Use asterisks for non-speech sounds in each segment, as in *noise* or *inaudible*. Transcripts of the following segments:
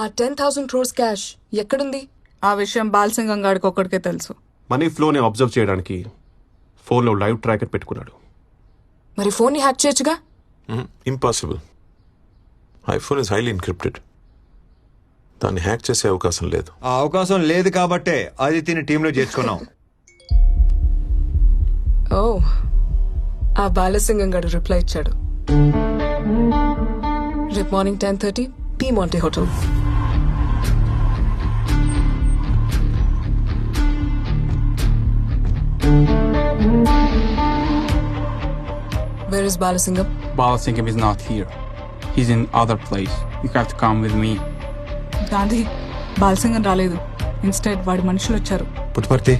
ఆ ten thousand crores cash ఎక్కడుంది? ఆ విషయం బాలసింగం గాడికి ఒక్కడికే తెలుసు. మనీ ఫ్లోని అబ్జర్వ్ చేయడానికి ఫోన్లో లైవ్ ట్రాకర్ పెట్టుకున్నాడు. మరి ఫోన్ని హ్యాక్ చేయొచ్చుగా? Impossible iPhone is highly encrypted దాన్ని హ్యాక్ చేసే అవకాశం లేదు. ఆ అవకాశం లేదు కాబట్టే ఆదిత్యని టీంలో చేర్చుకున్నాం. ఓ ఆ బాలసింగం గడు రిప్లై ఇచ్చాడు. రేపు morning ten thirty Piemonte hotel Where is Balasingam? Balasingam is not here. He's in other place. You have to come with me. Gandhi Balasingam రాలేదు ఇన్స్టెడ్ వాడి మనుషులు వచ్చారు పుట్టుపర్తి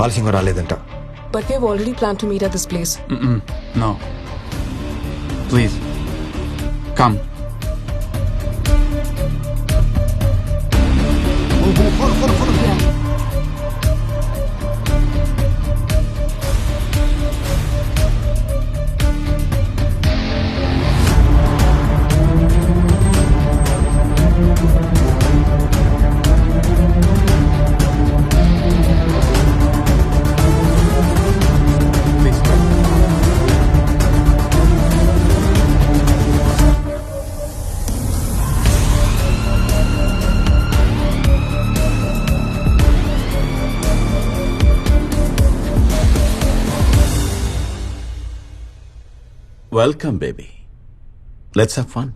బాలసింగం రాలేదంట But we have already planned to meet at this place. Mm-mm. No. Please. Come. Welcome baby let's have fun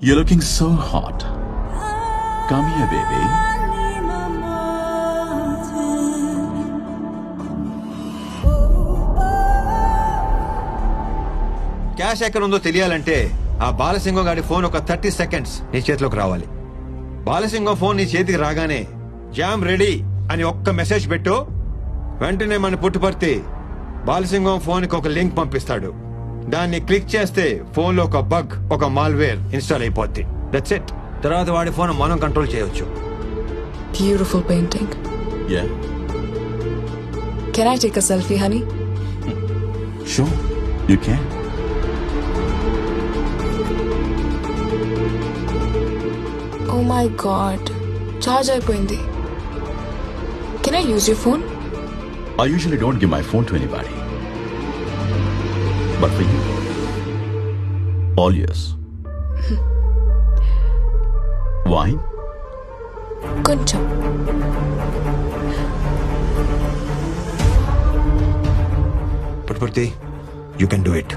You're looking so hot. Come here, baby. Cash ఎక్కడ ఉందో తెలియాలంటే ఆ బాలసింగం గారి ఫోన్ ఒక థర్టీ సెకండ్స్ నీ చేతిలోకి రావాలి బాలసింగం ఫోన్ నీ చేతికి రాగానే జామ్ రెడీ అని ఒక్క మెసేజ్ పెట్టు వెంటనే మన పుట్టుపర్తి బాలసింగం ఫోన్కి ఒక లింక్ పంపిస్తాడు దాన్ని క్లిక్ చేస్తే ఫోన్లో ఒక బగ్ ఒక మాల్వేర్ ఇన్స్టాల్ అయిపోద్ది దట్స్ ఇట్ తర్వాత వాడి ఫోన్ మనం కంట్రోల్ చేయొచ్చు Beautiful painting. Yeah, Can I take a selfie, honey? sure. You can. Oh my god. Charge అయిపోయింది. Can I use your phone? I usually don't give my phone to anybody. But for you, all yours. Wine? కొంచెం Puttaparthi you can do it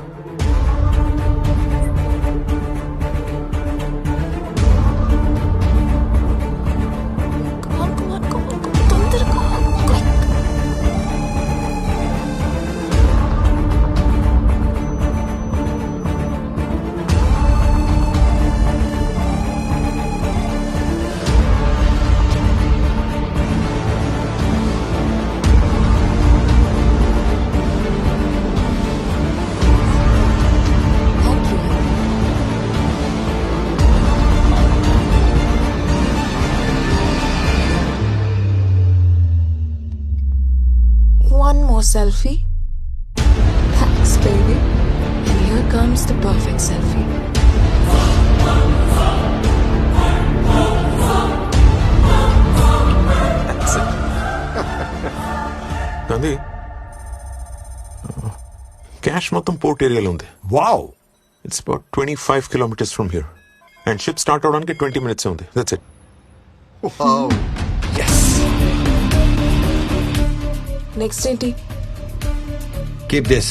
selfie. Thanks, baby. And here comes the perfect selfie. Gandhi *laughs* cash మొత్తం port ఏరియాలో ఉంది. Wow! It's about twenty five kilometres from here and ship start అవడానికి twenty minutes ఉంది. That's it next ఏంటి? Keep this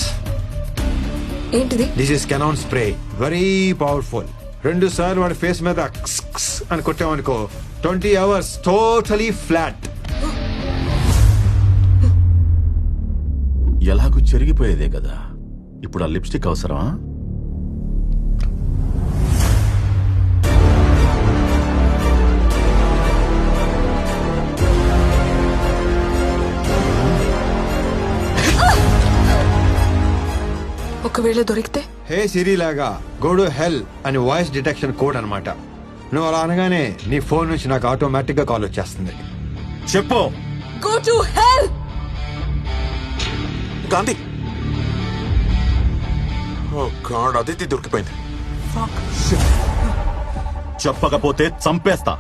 ఏంటిది? This is cannon spray very powerful రెండు సార్లు వాడి ఫేస్ మీద అని కొట్టామనుకో ట్వంటీ అవర్స్ టోటలీ ఫ్లాట్ ఎలాగూ చెరిగిపోయేదే కదా. ఇప్పుడు ఆ లిప్స్టిక్ అవసరమా? ఒకవేళ దొరికితే? హే సిరి లాగా గోడు హెల్ అని వాయిస్ డిటెక్షన్ కోడ్ అన్నమాట. నువ్వు అలా అనగానే నీ ఫోన్ నుంచి నాకు ఆటోమేటిక్గా కాల్ వచ్చేస్తుంది. చెప్పు. Go to hell! Gandhi. Oh God Aditi దొరికిపోయింది. చెప్పకపోతే చంపేస్తా.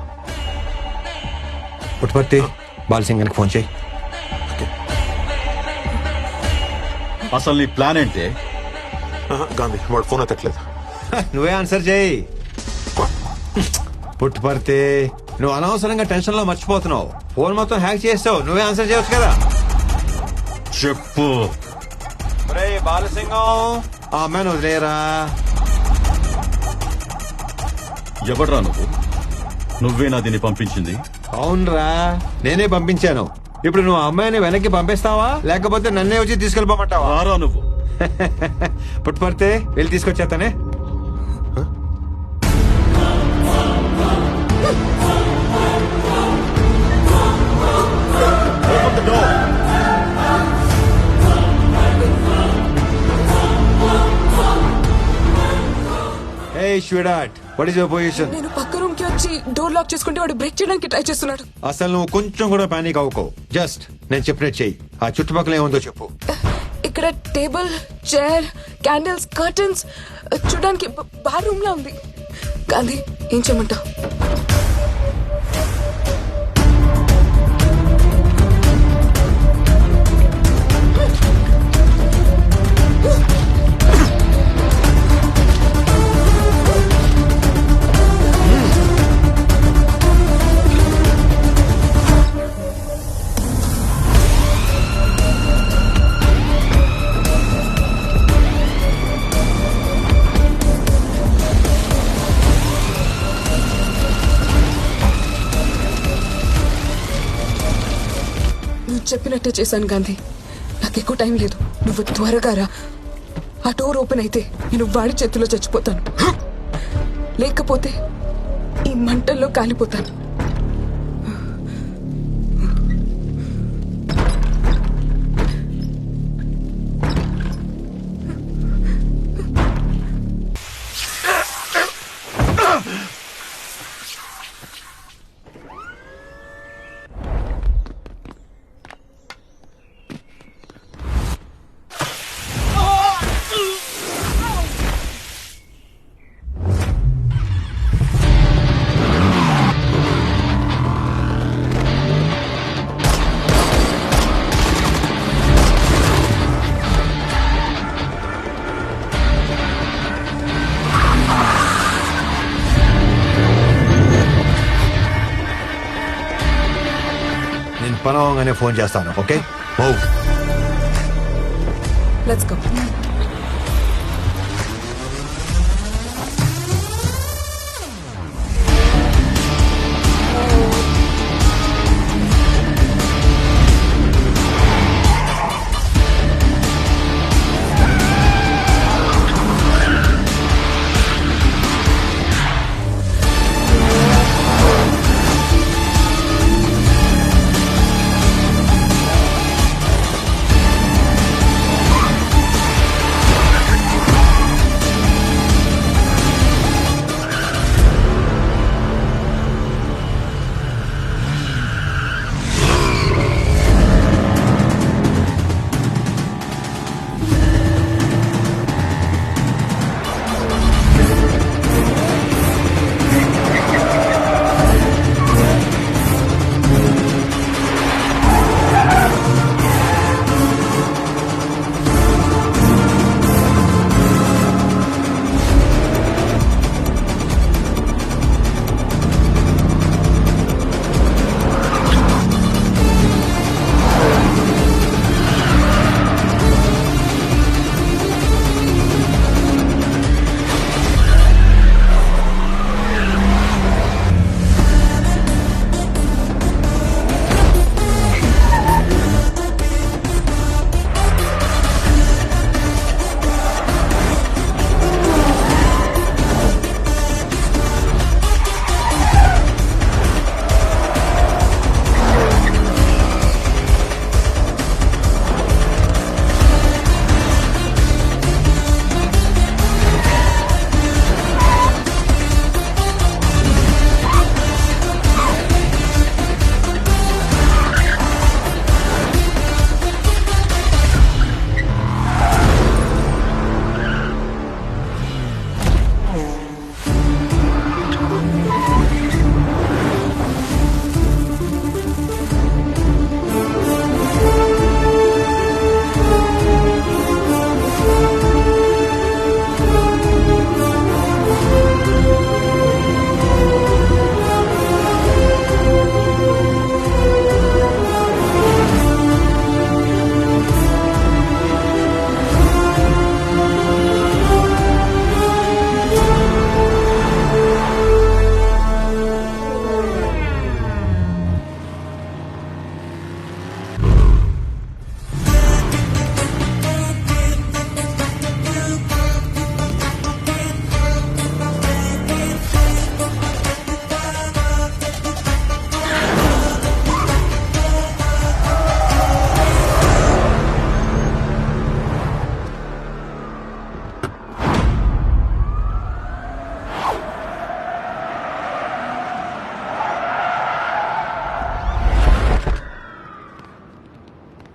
పుట్టుపర్తి బాలసింగానికి ఫోన్ చేయి. అసలు నీ ప్లాన్ ఏంటే? *laughs* గాంధీ వాడు ఫోన్ ఎత్తట్లేదు. *laughs* నువ్వే ఆన్సర్ చేయి. పుట్టుపర్తి నువ్వు అనవసరంగా టెన్షన్లో మర్చిపోతున్నావు. ఫోన్ మొత్తం హ్యాక్ చేస్తావు. నువ్వే ఆన్సర్ చేయొచ్చు కదా. చెప్పు. బాలసింగం. ఆ వదిలేరా ఎవడ్రా నువ్వు? నువ్వేనా దీన్ని పంపించింది. అవునరా నేనే పంపించాను. ఇప్పుడు నువ్వు అమ్మాయిని వెనక్కి పంపిస్తావా? లేకపోతే నన్నే వచ్చి తీసుకెళ్ళిపోమంటావా? నువ్వు. *laughs* పుట్టుపడితే వెళ్ళి తీసుకొచ్చేస్తానే. షుడాట్ వాట్ యువర్ పొజిషన్ నేను పక్క రూమ్కి వచ్చి డోర్ లాక్ చేసుకుంటే వాడు బ్రేక్ చేయడానికి ట్రై చేస్తున్నాడు. అసలు నువ్వు కొంచెం కూడా పానిక్ అవ్వకో. జస్ట్ నేను చెప్పినట్టు చెయ్యి. ఆ చుట్టుపక్కల ఏముందో చెప్పు. ఇక్కడ టేబుల్ చైర్ క్యాండిల్స్ కర్టన్స్ చూడడానికి బార్ రూమ్ లా ఉంది. గాంధీ ఏం చేయమంటావు? చెప్పినట్టే చేశాను గాంధీ. నాకు ఎక్కువ టైం లేదు. నువ్వు త్వరగా రా. ఆ డోర్ ఓపెన్ అయితే నేను వాడి చేతిలో చచ్చిపోతాను. లేకపోతే ఈ మంటల్లో కాలిపోతాను. నేను ఫోన్ చేస్తాను ఓకే? Oh let's go